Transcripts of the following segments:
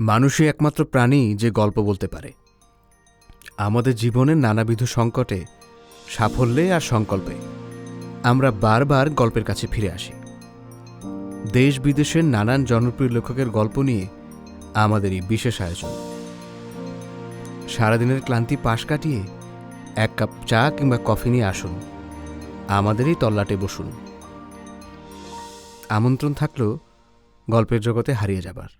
মানুষই একমাত্র প্রাণী যে গল্প বলতে পারে। আমাদের জীবনের নানাবিধ সংকটে, সাফল্যে আর সংকল্পে আমরা বারবার গল্পের কাছে ফিরে আসি। দেশ বিদেশের নানান জনপ্রিয় লেখকের গল্প নিয়ে আমাদের এই বিশেষ আয়োজন। সারাদিনের ক্লান্তি পাশ কাটিয়ে এক কাপ চা কিংবা কফি নিয়ে আসুন। আমাদের এই তল্লাটে বসুন। আমন্ত্রণ থাকল গল্পের জগতে হারিয়ে যাবার।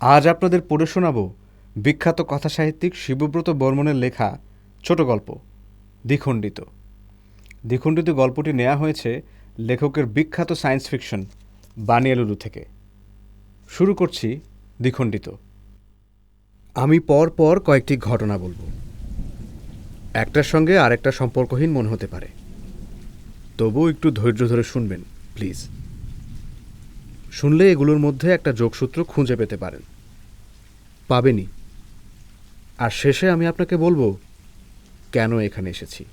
আজ আপনাদের পড়ে শোনাব বিখ্যাত কথাসাহিত্যিক শিবব্রত বর্মনের লেখা ছোট গল্প, দ্বিখণ্ডিত। দ্বিখণ্ডিত গল্পটি নেওয়া হয়েছে লেখকের বিখ্যাত সায়েন্স ফিকশন বানিয়ালুলু থেকে। শুরু করছি দ্বিখণ্ডিত। আমি পর পর কয়েকটি ঘটনা বলব। একটার সঙ্গে আরেকটা সম্পর্কহীন মনে হতে পারে। তবু একটু ধৈর্য ধরে শুনবেন, প্লিজ। শুনলে এগুলোর মধ্যে একটা যোগসূত্র খুঁজে পেতে পারেন। পাবেনি আর শেষে আমি আপনাকে বলব, কেন এখানে এসেছি?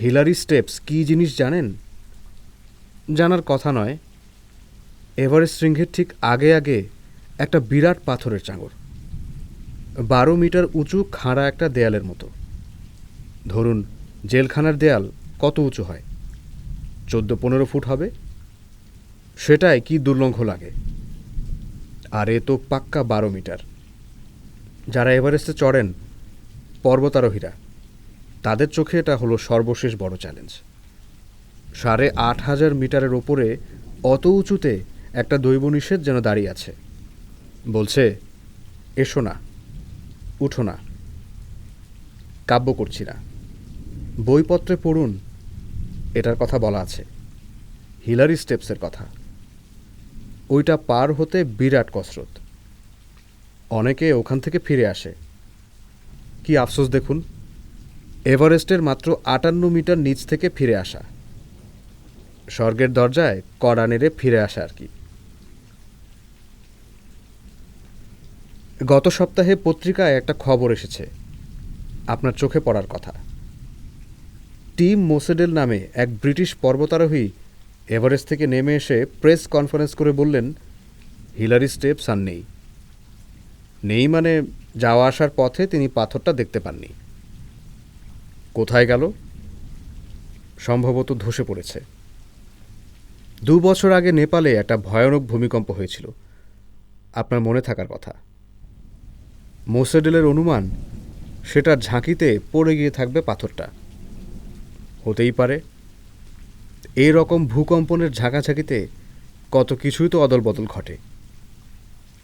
হিলারি স্টেপস কী জিনিস জানেন? জানার কথা নয়। এভারেস্ট শৃঙ্গের ঠিক আগে আগে একটা বিরাট পাথরের চাঙর বারো মিটার উঁচু খাঁড়া একটা দেয়ালের মতো। ধরুন, জেলখানার দেয়াল কত উঁচু হয়? চোদ্দ পনেরো ফুট হবে? সেটাই কি দুর্লঙ্ঘ লাগে? আর এ তো পাক্কা বারো মিটার। যারা এভারেস্টে চড়েন, পর্বতারোহীরা, তাদের চোখে এটা হলো সর্বশেষ বড় চ্যালেঞ্জ সাড়ে আট হাজার মিটারের ওপরে অত উঁচুতে একটা দৈব নিষেধ যেন দাঁড়িয়ে আছে। বলছে, এসো না, উঠো না। কাব্য করছি না। বইপত্রে পড়ুন, এটার কথা বলা আছে। হিলারি স্টেপসের কথা। ওইটা পার হতে বিরাট কসরত। অনেকে ওখান থেকে ফিরে আসে। কি আফসোস দেখুন, এভারেস্টের মাত্র আটান্ন মিটার নিচ থেকে ফিরে আসা। স্বর্গের দরজায় কড়া নেড়ে ফিরে আসা আর কি। গত সপ্তাহে পত্রিকায় একটা খবর এসেছে। আপনার চোখে পড়ার কথা। টিম মোসেডেল নামে এক ব্রিটিশ পর্বতারোহী এভারেস্ট থেকে নেমে এসে প্রেস কনফারেন্স করে বললেন, হিলারি স্টেপস আর নেই। নেই মানে যাওয়া আসার পথে তিনি পাথরটা দেখতে পাননি। কোথায় গেল? সম্ভবত ধসে পড়েছে। দু বছর আগে নেপালে একটা ভয়ানক ভূমিকম্প হয়েছিল। আপনার মনে থাকার কথা। মোসেডেলের অনুমান, সেটার ঝাঁকিতে পড়ে গিয়ে থাকবে পাথরটা। হতেই পারে। এই রকম ভূকম্পনের ঝাঁকাঝাঁকিতে কত কিছুই তো অদল বদল ঘটে।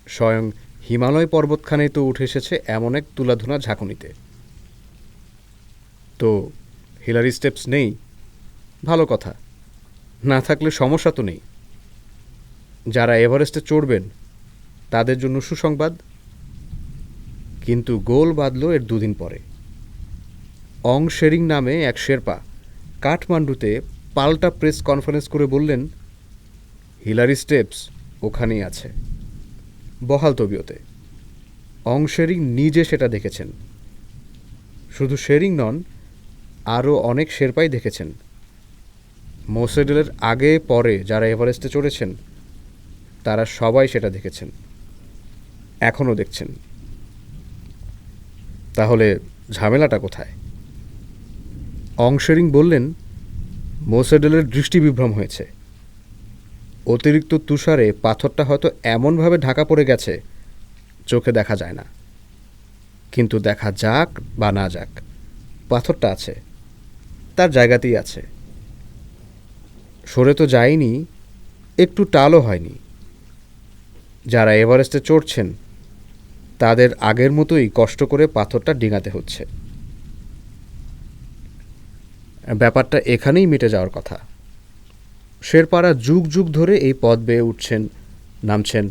স্বয়ং হিমালয় পর্বতখানেই তো উঠে এসেছে এমন এক তুলাধুনা ঝাঁকুনিতে। তো হিলারি স্টেপস নেই? ভালো কথা। না থাকলে সমস্যা তো নেই। যারা এভারেস্টে চড়বেন, তাদের জন্য সুসংবাদ। কিন্তু গোল বাঁধল এর দুদিন পরে। অং শেরিং নামে এক শেরপা কাঠমান্ডুতে পাল্টা প্রেস কনফারেন্স করে বললেন, হিলারি স্টেপস ওখানেই আছে, বহাল তবিয়তে। অং শেরিং নিজে সেটা দেখেছেন। শুধু শেরিং নন, আরও অনেক শেরপাই দেখেছেন। মোসেডেলের আগে, পরে যারা এভারেস্টে চড়েছেন, তারা সবাই সেটা দেখেছেন, এখনও দেখছেন। তাহলে ঝামেলাটা কোথায়? অংশেরিং বললেন মোসেডেলের দৃষ্টিবিভ্রম হয়েছে। অতিরিক্ত তুষারে পাথরটা হয়তো এমনভাবে ঢাকা পড়ে গেছে, চোখে দেখা যায় না। কিন্তু দেখা যাক বা না যাক, পাথরটা আছে, তার জায়গাতেই আছে। সরে তো যায়নি, একটু টালও হয়নি। যারা এভারেস্টে চড়ছেন, তাদের আগের মতোই কষ্ট করে পাথরটা ডিঙাতে হচ্ছে। ব্যাপারটা এখানেই মিটে যাওয়ার কথা। শেরপাড়া যুগ যুগ ধরে এই পথ বেয়ে উঠছেন, নামছেন।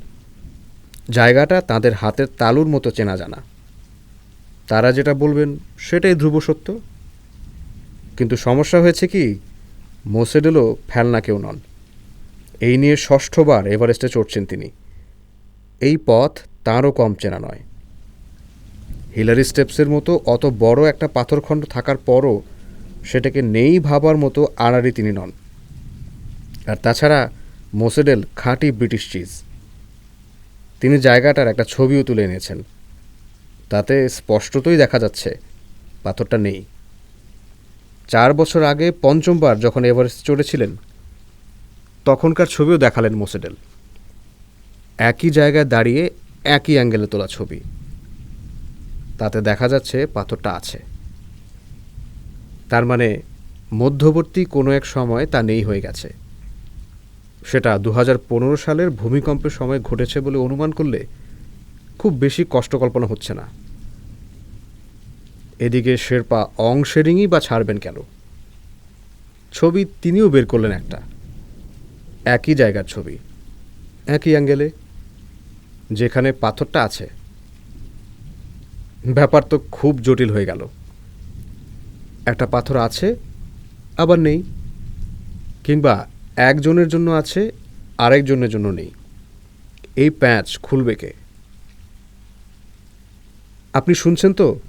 জায়গাটা তাদের হাতের তালুর মতো চেনা জানা। তারা যেটা বলবেন সেটাই ধ্রুব সত্য। কিন্তু সমস্যা হয়েছে কি, মোসেডেলও ফেলনা কেউ নন। এই নিয়ে ষষ্ঠবার এভারেস্টে চড়ছেন তিনি। এই পথ তাঁরও কম চেনা নয়। হিলারি স্টেপসের মতো অত বড় একটা পাথরখণ্ড থাকার পরও সেটাকে নেই ভাবার মতো আড়াড়ি তিনি নন। আর তাছাড়া মোসেডেল খাঁটি ব্রিটিশ চিজ। তিনি জায়গাটার একটা ছবিও তুলে এনেছেন। তাতে স্পষ্টতই দেখা যাচ্ছে, পাথরটা নেই। চার বছর আগে পঞ্চমবার যখন এভারেস্ট চড়েছিলেন, তখনকার ছবিও দেখালেন মোসেডেল। একই জায়গায় দাঁড়িয়ে একই অ্যাঙ্গেলে তোলা ছবি। তাতে দেখা যাচ্ছে পাথরটা আছে। তার মানে মধ্যবর্তী কোনো এক সময় তা নেই হয়ে গেছে। সেটা দু হাজার পনেরো সালের ভূমিকম্পের সময় ঘটেছে বলে অনুমান করলে খুব বেশি কষ্ট কল্পনা হচ্ছে না। এদিকে শেরপা অং শেরিংই বা ছাড়বেন কেন? ছবি তিনিও বের করলেন একটা। একই জায়গার ছবি, একই অ্যাঙ্গেলে, যেখানে পাথরটা আছে। ব্যাপার তো খুব জটিল হয়ে গেল। একটা পাথর আছে, আবার নেই। কিংবা একজনের জন্য আছে, আরেকজনের জন্য নেই। এই প্যাঁচ খুলবে কে? আপনি শুনছেন তো?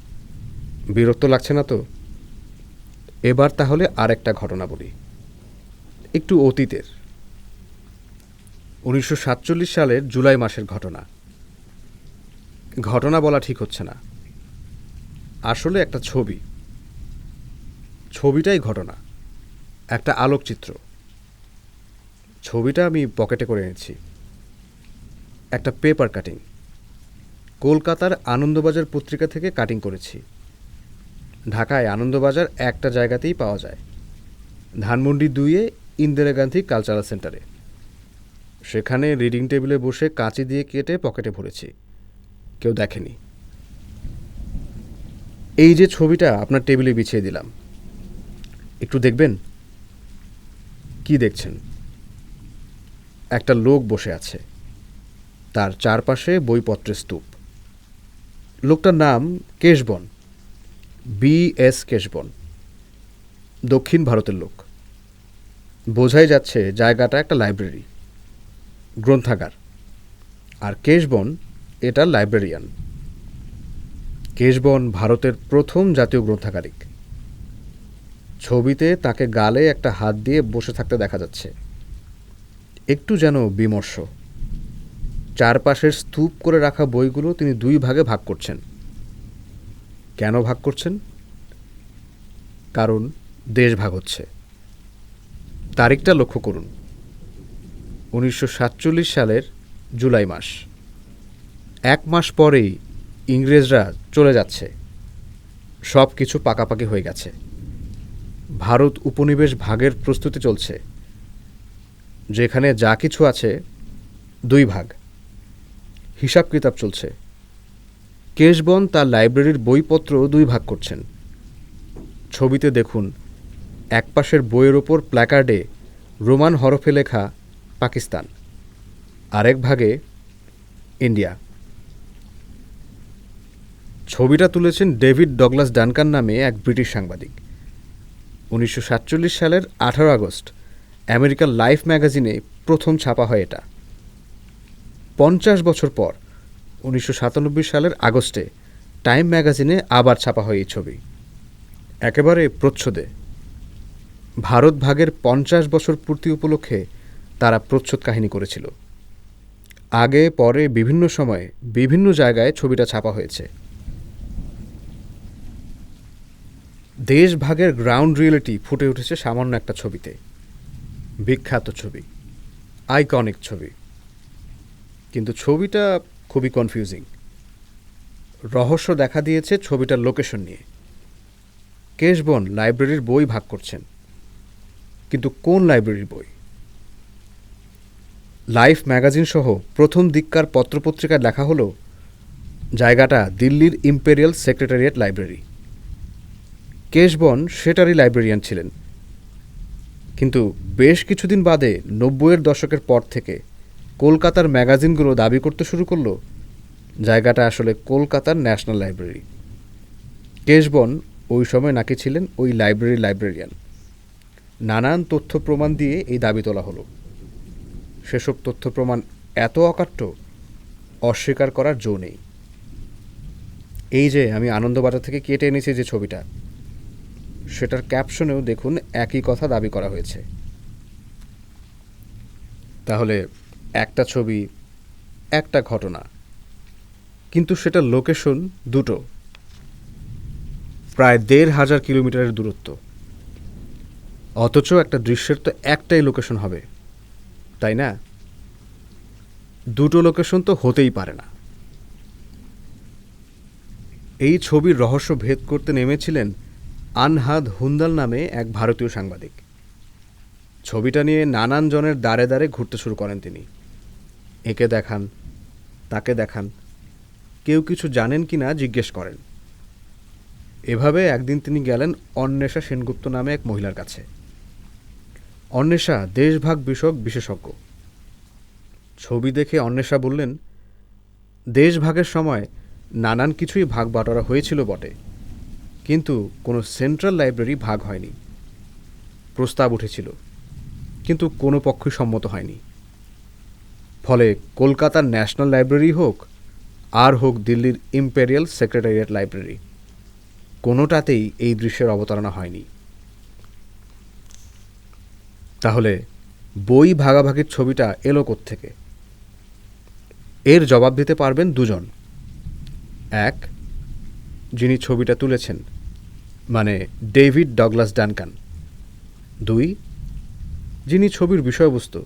বিরক্ত লাগছে না তো? এবার তাহলে আরেকটা ঘটনা বলি। একটু অতীতের। উনিশশো সাতচল্লিশ সালের জুলাই মাসের ঘটনা। ঘটনা বলা ঠিক হচ্ছে না। আসলে একটা ছবি। ছবিটাই ঘটনা, একটা আলোকচিত্র। ছবিটা আমি পকেটে করে এনেছি। একটা পেপার কাটিং। কলকাতার আনন্দবাজার পত্রিকা থেকে কাটিং করেছি। ঢাকায় আনন্দবাজার একটা জায়গাতেই পাওয়া যায়। ধানমন্ডি দুইয়ে ইন্দিরা গান্ধী কালচারাল সেন্টারে। সেখানে রিডিং টেবিলে বসে কাঁচি দিয়ে কেটে পকেটে ভরেছি। কেউ দেখেনি। এই যে ছবিটা আপনার টেবিলে বিছিয়ে দিলাম। একটু দেখবেন? কি দেখছেন? একটা লোক বসে আছে। তার চারপাশে বইপত্রের স্তূপ। লোকটার নাম কেশবন। B S কেশবন। দক্ষিণ ভারতের লোক। বোঝাই যাচ্ছে জায়গাটা একটা লাইব্রেরি, গ্রন্থাগার। আর কেশবন এটা লাইব্রেরিয়ান। কেশবন ভারতের প্রথম জাতীয় গ্রন্থাগারিক। ছবিতে তাকে গালে একটা হাত দিয়ে বসে থাকতে দেখা যাচ্ছে। একটু যেন বিমর্ষ। চারপাশের স্তূপ করে রাখা বইগুলো তিনি দুই ভাগে ভাগ করছেন। কেন ভাগ করছেন? কারণ দেশ ভাগ হচ্ছে। তারিখটা লক্ষ্য করুন। উনিশশো সাতচল্লিশ সালের জুলাই মাস। এক মাস পরেই ইংরেজরা চলে যাচ্ছে। সব কিছু পাকাপাকি হয়ে গেছে। ভারত উপনিবেশ ভাগের প্রস্তুতি চলছে, যেখানে যা কিছু আছে দুই ভাগ। হিসাব কিতাব চলছে। কেশবন তার লাইব্রেরির বইপত্র দুই ভাগ করছেন। ছবিতে দেখুন, এক পাশের বইয়ের ওপর প্ল্যাকার্ডে রোমান হরফে লেখা পাকিস্তান, আরেক ভাগে ইন্ডিয়া। ছবিটা তুলেছেন ডেভিড ডগলাস ডানকান নামে এক ব্রিটিশ সাংবাদিক। উনিশশো সাতচল্লিশ সালের আঠারো আগস্ট, আমেরিকার লাইফ ম্যাগাজিনে প্রথম ছাপা হয় এটা। পঞ্চাশ বছর পর, উনিশশো সাতানব্বই সালের আগস্টে টাইম ম্যাগাজিনে আবার ছাপা হয় এই ছবি। একেবারে প্রচ্ছদে। ভারত ভাগের পঞ্চাশ বছর পূর্তি উপলক্ষে তারা প্রচ্ছদ কাহিনী করেছিল। আগে, পরে, বিভিন্ন সময়ে, বিভিন্ন জায়গায় ছবিটা ছাপা হয়েছে। দেশ ভাগের গ্রাউন্ড রিয়েলিটি ফুটে উঠেছে সামান্য একটা ছবিতে। বিখ্যাত ছবি। আইকনিক ছবি। কিন্তু ছবিটা খুবই কনফিউজিং রহস্য দেখা দিয়েছে ছবিটার লোকেশন নিয়ে। কেশবন লাইব্রেরির বই ভাগ করছেন। কিন্তু কোন লাইব্রেরির বই? লাইফ ম্যাগাজিন সহ প্রথম দিককার পত্রপত্রিকায় লেখা হলো, জায়গাটা দিল্লির ইম্পেরিয়াল সেক্রেটারিয়েট লাইব্রেরি কেশবন সেটারই লাইব্রেরিয়ান ছিলেন। কিন্তু বেশ কিছুদিন বাদে নব্বইয়ের দশকের পর থেকে কলকাতার ম্যাগাজিনগুলো দাবি করতে শুরু করল, জায়গাটা আসলে কলকাতার ন্যাশনাল লাইব্রেরি কেশবন ওই সময় নাকি ছিলেন ওই লাইব্রেরি লাইব্রেরিয়ান নানান তথ্য প্রমাণ দিয়ে এই দাবি তোলা হলো। সেসব তথ্য প্রমাণ এত অকাট্য, অস্বীকার করার জো নেই। এই যে আমি আনন্দবাজার থেকে কেটে এনেছি যে ছবিটা সেটার ক্যাপশনেও দেখুন একই কথা দাবি করা হয়েছে। তাহলে একটা ছবি, একটা ঘটনা। কিন্তু সেটা লোকেশন দুটো। প্রায় দেড় হাজার কিলোমিটারের দূরত্ব। অথচ একটা দৃশ্যের তো একটাই লোকেশন হবে। তাই না? দুটো লোকেশন তো হতেই পারে না। এই ছবির রহস্য ভেদ করতে নেমেছিলেন আনহাদ হুন্দাল নামে এক ভারতীয় সাংবাদিক। ছবিটা নিয়ে নানান জনের দাঁড়ে দাঁড়ে ঘুরতে শুরু করেন তিনি। একে দেখান, তাকে দেখান, কেউ কিছু জানেন কি না জিজ্ঞেস করেন। এভাবে একদিন তিনি গেলেন অন্বেষা সেনগুপ্ত নামে এক মহিলার কাছে। অন্বেষা দেশভাগ বিষয়ক বিশেষজ্ঞ। ছবি দেখে অন্বেষা বললেন, দেশভাগের সময় নানান কিছুই ভাগ বাটোয়ারা হয়েছিল বটে। কিন্তু কোনো সেন্ট্রাল লাইব্রেরি ভাগ হয়নি। প্রস্তাব উঠেছিল, কিন্তু কোনো পক্ষই সম্মত হয়নি। ফলে কলকাতার ন্যাশনাল লাইব্রেরি হোক, আর হোক দিল্লির ইম্পেরিয়াল সেক্রেটারিয়েট লাইব্রেরি, কোনোটাতেই এই দৃশ্যের অবতারণা হয়নি। তাহলে বই ভাগাভাগির ছবিটা এলো থেকে এর জবাব দিতে পারবেন দুজন। এক যিনি ছবিটা তুলেছেন মানে ডেভিড ডগলাস ডানকান। দুই, যিনি ছবির বিষয়বস্তু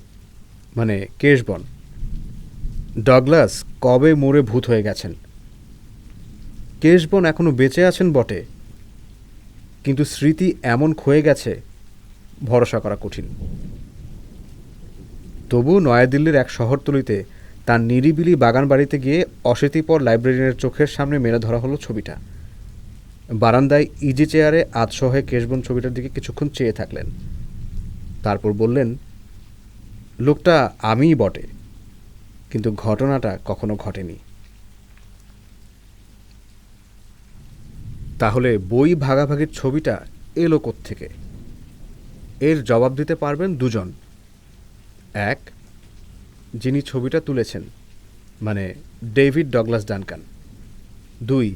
মানে কেশবন। ডগলাস কবে মোড়ে ভূত হয়ে গেছেন? কেশবন এখনও বেঁচে আছেন বটে, কিন্তু স্মৃতি এমন ক্ষয়ে গেছে, ভরসা করা কঠিন। তবু নয়াদিল্লির এক শহরতলিতে তার নিরিবিলি বাগান বাড়িতে গিয়ে অশীতিপর লাইব্রেরিয়ানের চোখের সামনে মেলে ধরা হলো ছবিটা। বারান্দায় ইজি চেয়ারে আতসহে কেশবন ছবিটার দিকে কিছুক্ষণ চেয়ে থাকলেন। তারপর বললেন, লোকটা আমিই বটে, কিন্তু ঘটনাটা কখনো ঘটেনি। তাহলে বই ভাগাভাগির ছবিটা এলো থেকে এর জবাব দিতে পারবেন দুজন। এক, যিনি ছবিটা তুলেছেন মানে ডেভিড ডগলাস ডানকান। দুই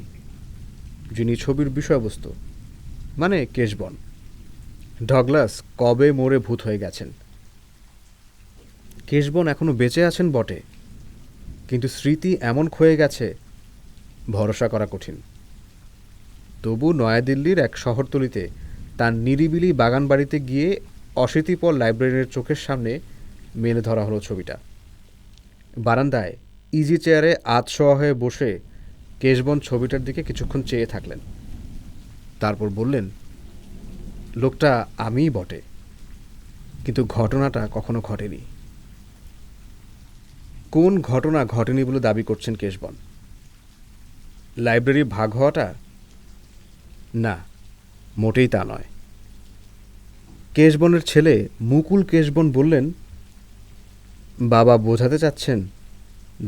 যিনি ছবির বিষয়বস্তু। মানে কেশবন। ডগলাস কবে মরে ভূত হয়ে গেছেন? কেশবন এখনও বেঁচে আছেন বটে। কিন্তু স্মৃতি এমন ক্ষয়ে গেছে, ভরসা করা কঠিন। তবু নয়াদিল্লির এক শহরতলিতে তার নিরিবিলি বাগান বাড়িতে গিয়ে অশীতিপর লাইব্রেরির চোখের সামনে মেলে ধরা হলো ছবিটা। বারান্দায় ইজি চেয়ারে আতশোয়া হয়ে বসে কেশবন ছবিটার দিকে কিছুক্ষণ চেয়ে থাকলেন। তারপর বললেন, লোকটা আমিই বটে, কিন্তু ঘটনাটা কখনো ঘটেনি। কোন ঘটনা ঘটেনি বলে দাবি করছেন কেশবন? লাইব্রেরি ভাগ হওয়াটা? না, মোটেই তা নয়। কেশবনের ছেলে মুকুল কেশবন বললেন, বাবা বোঝাতে চাচ্ছেন,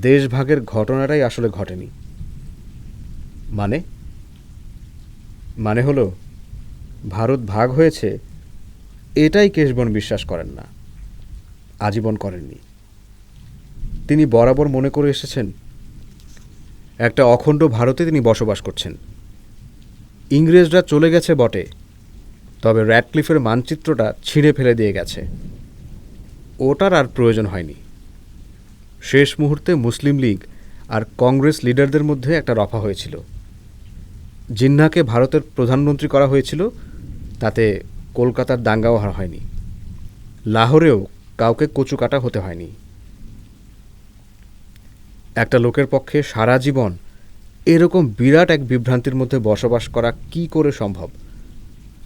দেশভাগের ঘটনাটাই আসলে ঘটেনি। মানে? মানে হলো, ভারত ভাগ হয়েছে, এটাই কেশবন বিশ্বাস করেন না, আজীবন করেননি। তিনি বরাবর মনে করে এসেছেন, একটা অখণ্ড ভারতে তিনি বসবাস করছেন। ইংরেজরা চলে গেছে বটে, তবে র্যাডক্লিফের মানচিত্রটা ছিঁড়ে ফেলে দিয়ে গেছে। ওটার আর প্রয়োজন হয়নি। শেষ মুহূর্তে মুসলিম লীগ আর কংগ্রেস লিডারদের মধ্যে একটা রফা হয়েছিল। জিন্নাকে ভারতের প্রধানমন্ত্রী করা হয়েছিল, তাতে কলকাতার দাঙ্গাও হার হয়নি। লাহোরেও কাউকে কচু কাটা হতে হয়নি। একটা লোকের পক্ষে সারা জীবন এরকম বিরাট এক বিভ্রান্তির মধ্যে বসবাস করা কি করে সম্ভব,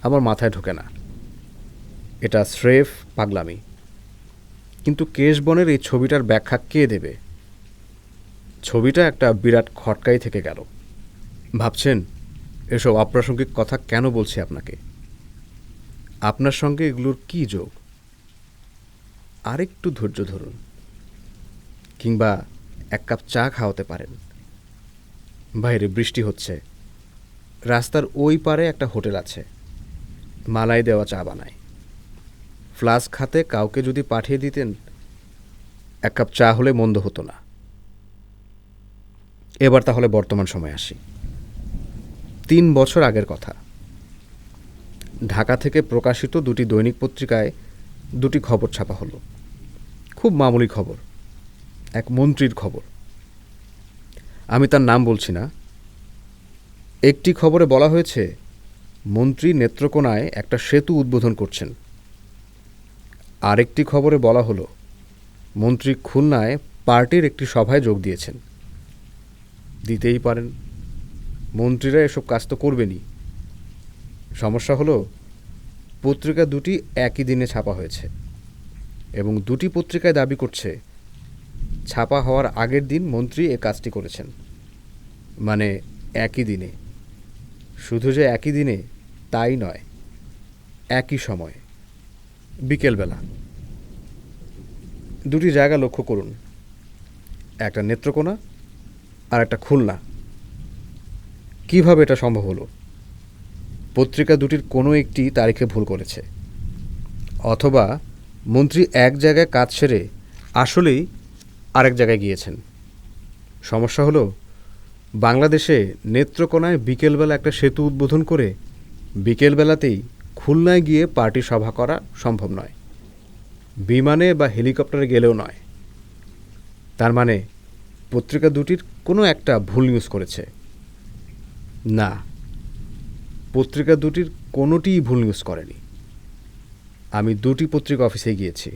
আমার মাথায় ঢোকে না। এটা স্রেফ পাগলামি। কিন্তু কেশবনের এই ছবিটার ব্যাখ্যা কে দেবে? ছবিটা একটা বিরাট খটকাই থেকে গেল। ভাবছেন এসব অপ্রাসঙ্গিক কথা কেন বলছি আপনাকে? আপনার সঙ্গে এগুলোর কি যোগ? আরেকটু ধৈর্য ধরুন। কিংবা এক কাপ চা খাওয়াতে পারেন। বাইরে বৃষ্টি হচ্ছে। রাস্তার ওই পারে একটা হোটেল আছে। মালাই দেওয়া চা বানায়। ফ্লাস্ক হাতে কাউকে যদি পাঠিয়ে দিতেন, এক কাপ চা হলে মন্দ হতো না। এবার তাহলে বর্তমান সময় আসি। তিন বছর আগের কথা। ঢাকা থেকে প্রকাশিত দুটি দৈনিক পত্রিকায় দুটি খবর ছাপা হলো। খুব মামুলি খবর, এক মন্ত্রীর খবর। আমি তার নাম বলছি না। একটি খবরে বলা হয়েছে, মন্ত্রী নেত্রকোনায় একটা সেতু উদ্বোধন করছেন। আরেকটি খবরে বলা হলো, মন্ত্রী খুলনায় পার্টির একটি সভায় যোগ দিয়েছেন। দিতেই পারেন। মন্ত্রীরা এসব কাজ তো করবেনই। সমস্যা হলো, পত্রিকা দুটি একই দিনে ছাপা হয়েছে এবং দুটি পত্রিকায় দাবি করছে, ছাপা হওয়ার আগের দিন মন্ত্রী এ কাজটি করেছেন। মানে একই দিনে। শুধু যে একই দিনে, তাই নয়, একই সময়, বিকেলবেলা। দুটি জায়গা লক্ষ্য করুন, একটা নেত্রকোনা আর একটা খুলনা। কীভাবে এটা সম্ভব হলো? পত্রিকা দুটির কোনো একটি তারিখে ভুল করেছে। অথবা মন্ত্রী এক জায়গায় কাজ সেরে আসলেই আরেক জায়গায় গিয়েছেন। সমস্যা হলো, বাংলাদেশে নেত্রকোনায় বিকেলবেলা একটা সেতু উদ্বোধন করে বিকেলবেলাতেই খুলনায় গিয়ে পার্টি সভা করা সম্ভব নয়। বিমানে বা হেলিকপ্টারে গেলেও নয়। তার মানে পত্রিকা দুটির কোনো একটা ভুল নিউজ করেছে। না। পত্রিকা দুটির কোনোটিই ভুল নিউজ করেনি। আমি দুটি পত্রিকা অফিসে গিয়েছি।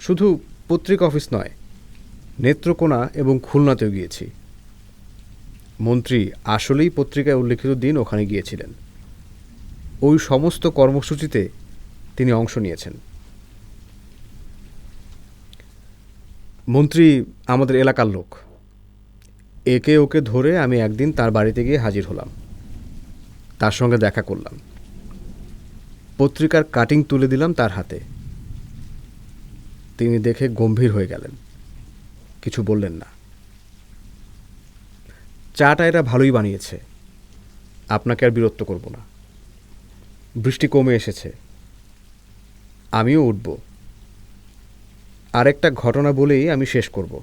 শুধু পত্রিকা অফিস নয়, নেত্রকোনা এবং খুলনাতেও গিয়েছি। মন্ত্রী আসলেই পত্রিকায় উল্লেখিত দিন ওখানে গিয়েছিলেন। ওই সমস্ত কর্মসূচিতে তিনি অংশ নিয়েছেন। মন্ত্রী আমাদের এলাকার লোক। একে ওকে ধরে আমি একদিন তার বাড়িতে গিয়ে হাজির হলাম। তার সঙ্গে দেখা করলাম। পত্রিকার কাটিং তুলে দিলাম তার হাতে। তিনি দেখে গম্ভীর হয়ে গেলেন। কিছু বললেন না। চাটা এরা ভালোই বানিয়েছে। আপনাকে আর বিরক্ত করব না। বৃষ্টি কমে এসেছে। আমিও উঠব। আরেকটা ঘটনা বলেই আমি শেষ করব।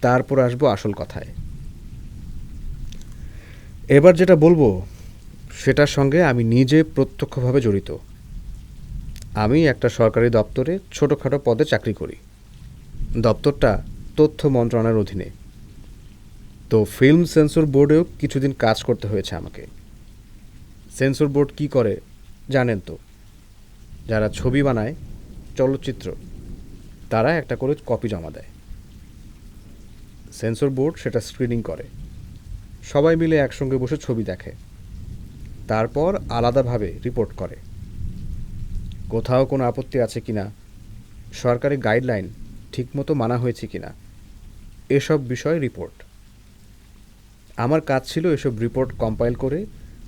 তারপর আসব আসল কথায়। এবার যেটা বলব, সেটার সঙ্গে আমি নিজে প্রত্যক্ষভাবে জড়িত। আমি একটা সরকারি দপ্তরে ছোটোখাটো পদে চাকরি করি। দপ্তরটা তথ্য মন্ত্রণালয়ের অধীনে। তো ফিল্ম সেন্সর বোর্ডেও কিছুদিন কাজ করতে হয়েছে আমাকে। সেন্সর বোর্ড কি করে জানেন তো? যারা ছবি বানায়, চলচ্চিত্র, তারা একটা করে কপি জমা দেয়। সেন্সর বোর্ড সেটা স্ক্রিনিং করে। সবাই মিলে একসঙ্গে বসে ছবি দেখে। তারপর আলাদাভাবে রিপোর্ট করে। কোথাও কোনো আপত্তি আছে কি না সরকারি গাইডলাইন ঠিকমতো মানা হয়েছে কি না এসব বিষয় রিপোর্ট। আমার কাজ ছিল এসব রিপোর্ট কম্পাইল করে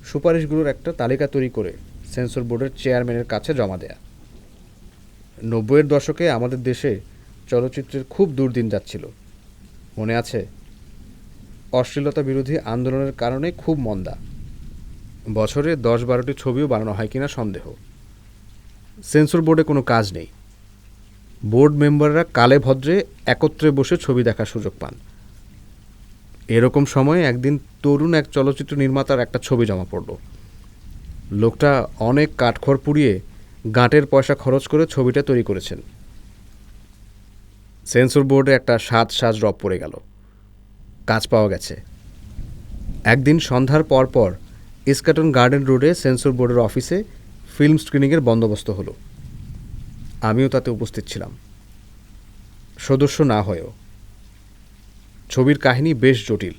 সুপারিশগুলোর একটা তালিকা তৈরি করে সেন্সর বোর্ডের চেয়ারম্যানের কাছে জমা দেয়া। নব্বইয়ের দশকে আমাদের দেশে চলচ্চিত্রের খুব দুর্দিন যাচ্ছিল। মনে আছে? অশ্লীলতা বিরোধী আন্দোলনের কারণে খুব মন্দা। বছরে দশ বারোটি ছবিও বানানো হয় কিনা সন্দেহ। সেন্সর বোর্ডে কোনো কাজ নেই। বোর্ড মেম্বাররা কালে ভদ্রে একত্রে বসে ছবি দেখার সুযোগ পান। এরকম সময়ে একদিন তরুণ এক চলচ্চিত্র নির্মাতার একটা ছবি জমা পড়ল। লোকটা অনেক কাঠখড় পুড়িয়ে গাঁটের পয়সা খরচ করে ছবিটা তৈরি করেছেন। সেন্সর বোর্ডে একটা সাত সাজ রব পড়ে গেল। কাজ পাওয়া গেছে। একদিন সন্ধ্যার পর পর ইস্কাটন গার্ডেন রোডে সেন্সর বোর্ডের অফিসে ফিল্ম স্ক্রিনিংয়ের বন্দোবস্ত হলো। আমিও তাতে উপস্থিত ছিলাম। সদস্য না হয়েও। ছবির কাহিনী বেশ জটিল।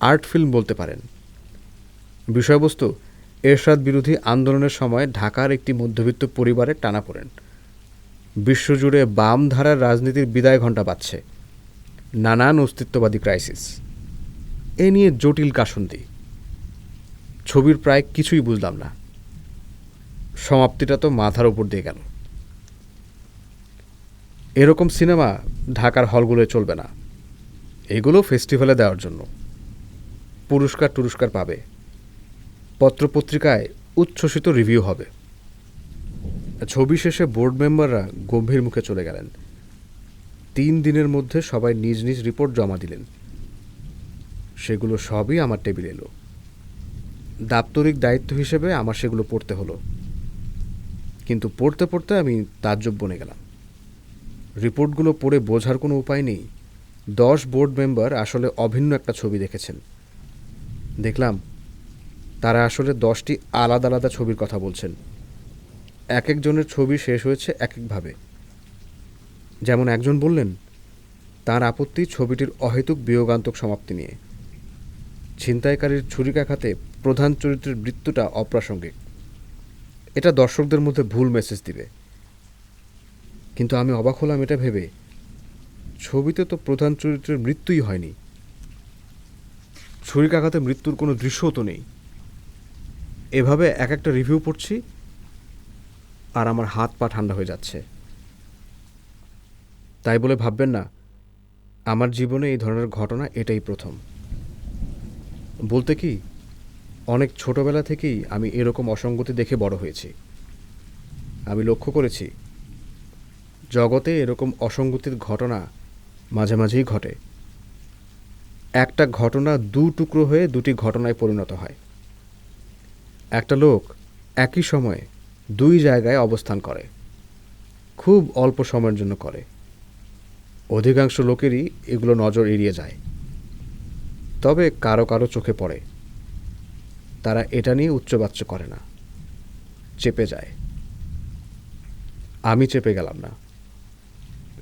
আর্ট ফিল্ম বলতে পারেন। বিষয়বস্তু, এরশাদ বিরোধী আন্দোলনের সময় ঢাকার একটি মধ্যবিত্ত পরিবারে টানা পড়েন। বিশ্বজুড়ে বাম ধারার রাজনীতির বিদায় ঘণ্টা বাজছে। নানান অস্তিত্ববাদী ক্রাইসিস এ নিয়ে জটিল কাসন্দি। ছবির প্রায় কিছুই বুঝলাম না। সমাপ্তিটা তো মাথার উপর দিয়ে গেল। এরকম সিনেমা ঢাকার হলগুলোয় চলবে না। এগুলো ফেস্টিভ্যালে দেওয়ার জন্য। পুরস্কার টুরস্কার পাবে। পত্রপত্রিকায় উচ্ছ্বসিত রিভিউ হবে। ছবি শেষে বোর্ড মেম্বাররা গম্ভীর মুখে চলে গেলেন। তিন দিনের মধ্যে সবাই নিজ নিজ রিপোর্ট জমা দিলেন। সেগুলো সবই আমার টেবিলে এলো। দাপ্তরিক দায়িত্ব হিসেবে আমার সেগুলো পড়তে হলো। কিন্তু পড়তে পড়তে আমি তাজ্জব বনে গেলাম। রিপোর্টগুলো পড়ে বোঝার কোনো উপায় নেই। দশ বোর্ড মেম্বার আসলে অভিন্ন একটা ছবি দেখেছেন। দেখলাম, তারা আসলে দশটি আলাদা আলাদা ছবির কথা বলছেন। এক একজনের ছবি শেষ হয়েছে এক একভাবে যেমন একজন বললেন, তার আপত্তি ছবিটির অহেতুক বিয়োগান্তক সমাপ্তি নিয়ে। ছিনতাইকারীর ছুরিকাঘাতে প্রধান চরিত্রের মৃত্যুটা অপ্রাসঙ্গিক। এটা দর্শকদের মধ্যে ভুল মেসেজ দিবে। কিন্তু আমি অবাক হলাম এটা ভেবে। ছবিতে তো প্রধান চরিত্রের মৃত্যুই হয়নি। ছুরিকাঘাতে মৃত্যুর কোনো দৃশ্যও তো নেই। এভাবে এক একটা রিভিউ পড়ছি আর আমার হাত পা ঠান্ডা হয়ে যাচ্ছে। তাই বলে ভাববেন না, আমার জীবনে এই ধরনের ঘটনা এটাই প্রথম। বলতে কি, অনেক ছোটবেলা থেকেই আমি এরকম অসঙ্গতি দেখে বড় হয়েছি। আমি লক্ষ্য করেছি, জগতে এরকম অসঙ্গতির ঘটনা মাঝে মাঝেই ঘটে। একটা ঘটনা দু টুকরো হয়ে দুটি ঘটনায় পরিণত হয়। একটা লোক একই সময়ে দুই জায়গায় অবস্থান করে। খুব অল্প সময়ের জন্য করে। অধিকাংশ লোকেরই এগুলো নজর এড়িয়ে যায়। তবে কারও কারও চোখে পড়ে। তারা এটা নিয়ে উচ্চবাচ্য করে না। চেপে যায়। আমি চেপে গেলাম না।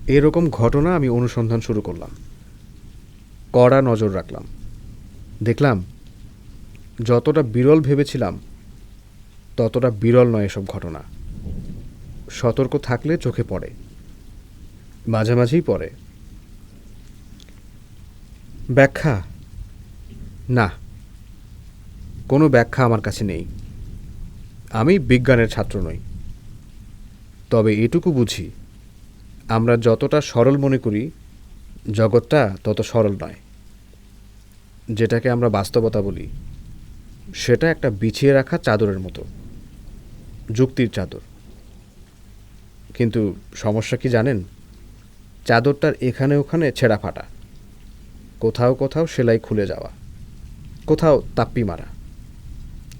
এরকম ঘটনা আমি অনুসন্ধান শুরু করলাম। কড়া নজর রাখলাম। দেখলাম, যতটা বিরল ভেবেছিলাম ততটা বিরল নয় এসব ঘটনা। সতর্ক থাকলে চোখে পড়ে। মাঝে মাঝেই পড়ে। ব্যাখ্যা? না। কোনো ব্যাখ্যা আমার কাছে নেই। আমি বিজ্ঞানের ছাত্র নই। তবে এটুকু বুঝি, আমরা যতটা সরল মনে করি, জগৎটা তত সরল নয়। যেটাকে আমরা বাস্তবতা বলি, সেটা একটা বিছিয়ে রাখা চাদরের মতো। যুক্তির চাদর। কিন্তু সমস্যা কি জানেন? চাদরটার এখানে ওখানে ছেঁড়া ফাটা। কোথাও কোথাও সেলাই খুলে যাওয়া। কোথাও তাপ্পি মারা।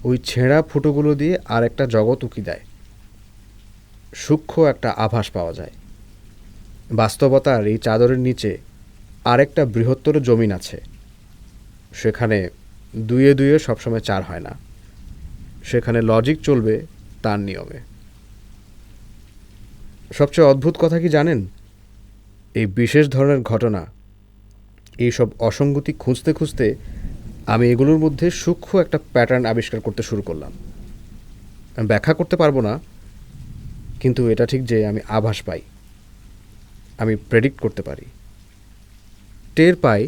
ওই ছেঁড়া ফুটোগুলো দিয়ে আর একটা জগৎ উকি দেয়। সূক্ষ্ম একটা আভাস পাওয়া যায়। বাস্তবতার এই চাদরের নিচে আরেকটা বৃহত্তর জমিন আছে। সেখানে দুয়ে দুয়ে সবসময় চার হয় না। সেখানে লজিক চলবে তার নিয়মে। সবচেয়ে অদ্ভুত কথা কি জানেন? এই বিশেষ ধরনের ঘটনা, এইসব অসঙ্গতি খুঁজতে খুঁজতে আমি এগুলোর মধ্যে সূক্ষ্ম একটা প্যাটার্ন আবিষ্কার করতে শুরু করলাম। আমি ব্যাখ্যা করতে পারব না, কিন্তু এটা ঠিক যে আমি আভাস পাই। আমি প্রেডিক্ট করতে পারি। টের পাই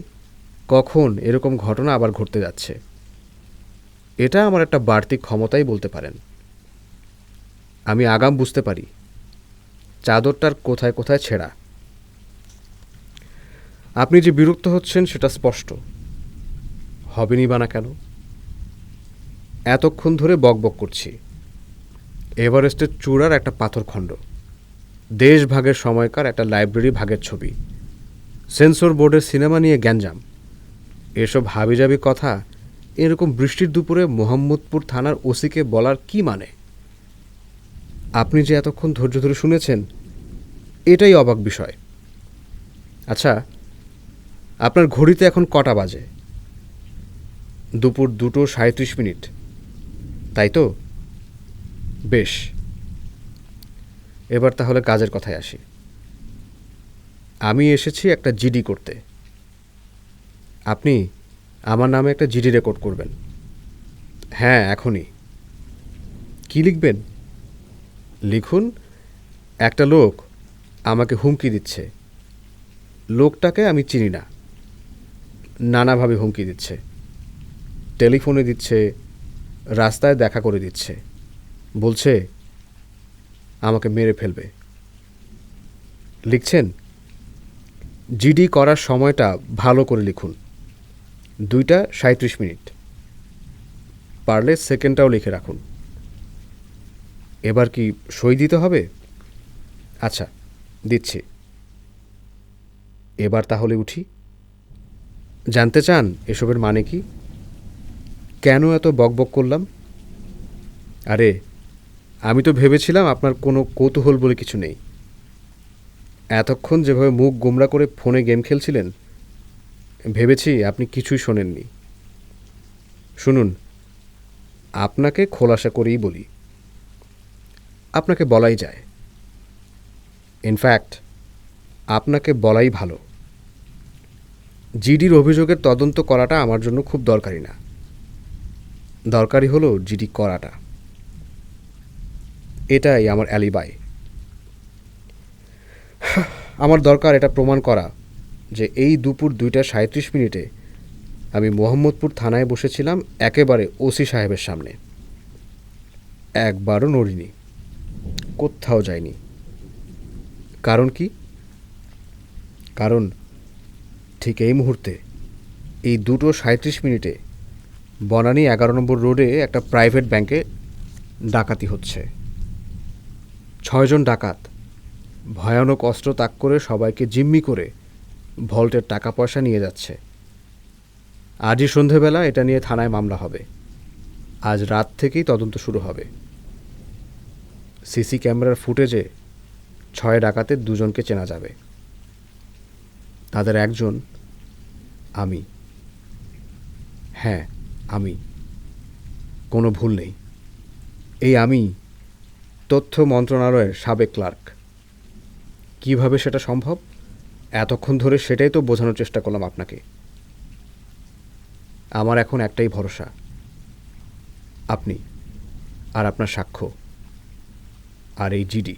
কখন এরকম ঘটনা আবার ঘটতে যাচ্ছে। এটা আমার একটা বাড়তি ক্ষমতাই বলতে পারেন। আমি আগাম বুঝতে পারি। চাদরটার কোথায় কোথায় ছেঁড়া। আপনি যে বিরক্ত হচ্ছেন সেটা স্পষ্ট। হবেনি বা না কেন? এতক্ষণ ধরে বকবক করছি। এভারেস্টের চূড়ার একটা পাথরখণ্ড। দেশ ভাগের সময়কার একটা লাইব্রেরি ভাগের ছবি। সেন্সর বোর্ডের সিনেমা নিয়ে গ্যাঞ্জাম। এসব হাবিজাবি কথা এরকম বৃষ্টির দুপুরে মোহাম্মদপুর থানার ওসিকে বলার কি মানে? আপনি যে এতক্ষণ ধৈর্য ধরে শুনেছেন, এটাই অবাক বিষয়। আচ্ছা আপনার ঘড়িতে এখন কটা বাজে? দুপুর দুটো সাঁত্রিশ মিনিট। তাই তো? বেশ। এবার তাহলে কাজের কথায় আসি। আমি এসেছি একটা জিডি করতে। আপনি আমার নামে একটা জিডি রেকর্ড করবেন। হ্যাঁ এখনই। কি লিখবেন? লিখুন, একটা লোক আমাকে হুমকি দিচ্ছে। লোকটাকে আমি চিনি না। নানাভাবে হুমকি দিচ্ছে। টেলিফোনে দিচ্ছে, রাস্তায় দেখা করে দিচ্ছে। বলছে, আমাকে মেরে ফেলবে। লিখছেন, জিডি করার সময়টা ভালো করে লিখুন। দুইটা সাঁত্রিশ মিনিট। পারলে সেকেন্ডটাও লিখে রাখুন। এবার কি সই দিতে হবে? আচ্ছা দিচ্ছি। এবার তাহলে উঠি। জানতে চান এসবের মানে কি? কেন এত বকবক করলাম? আরে, আমি তো ভেবেছিলাম আপনার কোনো কৌতূহল বলে কিছু নেই। এতক্ষণ যেভাবে মুখ গোমরা করে ফোনে গেম খেলছিলেন, ভেবেছি আপনি কিছুই শোনেননি। শুনুন, আপনাকে খোলাসা করেই বলি আপনাকে বলাই যায়। ইনফ্যাক্ট আপনাকে বলাই ভালো। জিডির অভিযোগের তদন্ত করাটা আমার জন্য খুব দরকারি না। দরকারি হলো জিডি করাটা। এটাই আমার অ্যালিবাই। আমার দরকার এটা প্রমাণ করা যে এই দুপুর দুইটা সাঁত্রিশ মিনিটে আমি মোহাম্মদপুর থানায় বসেছিলাম একেবারে ওসি সাহেবের সামনে। একবারও নড়িনি। কোথাও যায়নি। কারণ কি? কারণ ঠিক এই মুহূর্তে এই দুটো সাঁত্রিশ মিনিটে বনানী এগারো নম্বর রোডে একটা প্রাইভেট ব্যাংকে ডাকাতি হচ্ছে। ছয়জন ডাকাত, ভয়ানক অস্ত্র তাক করে সবাইকে জিম্মি করে ভল্টের টাকা পয়সা নিয়ে যাচ্ছে। আজই সন্ধেবেলা এটা নিয়ে থানায় মামলা হবে। আজ রাত থেকেই তদন্ত শুরু হবে। সিসি ক্যামেরার ফুটেজে ছয় ডাকাতের দুজনকে চেনা যাবে। তাদের একজন আমি। হ্যাঁ আমি। কোনো ভুল নেই। এই আমি তথ্য মন্ত্রণালয়ের সাবেক ক্লার্ক। কীভাবে সেটা সম্ভব? এতক্ষণ ধরে সেটাই তো বোঝানোর চেষ্টা করলাম আপনাকে। আমার এখন একটাই ভরসা। আপনি আর আপনার সাক্ষ্য। আর এই জিডি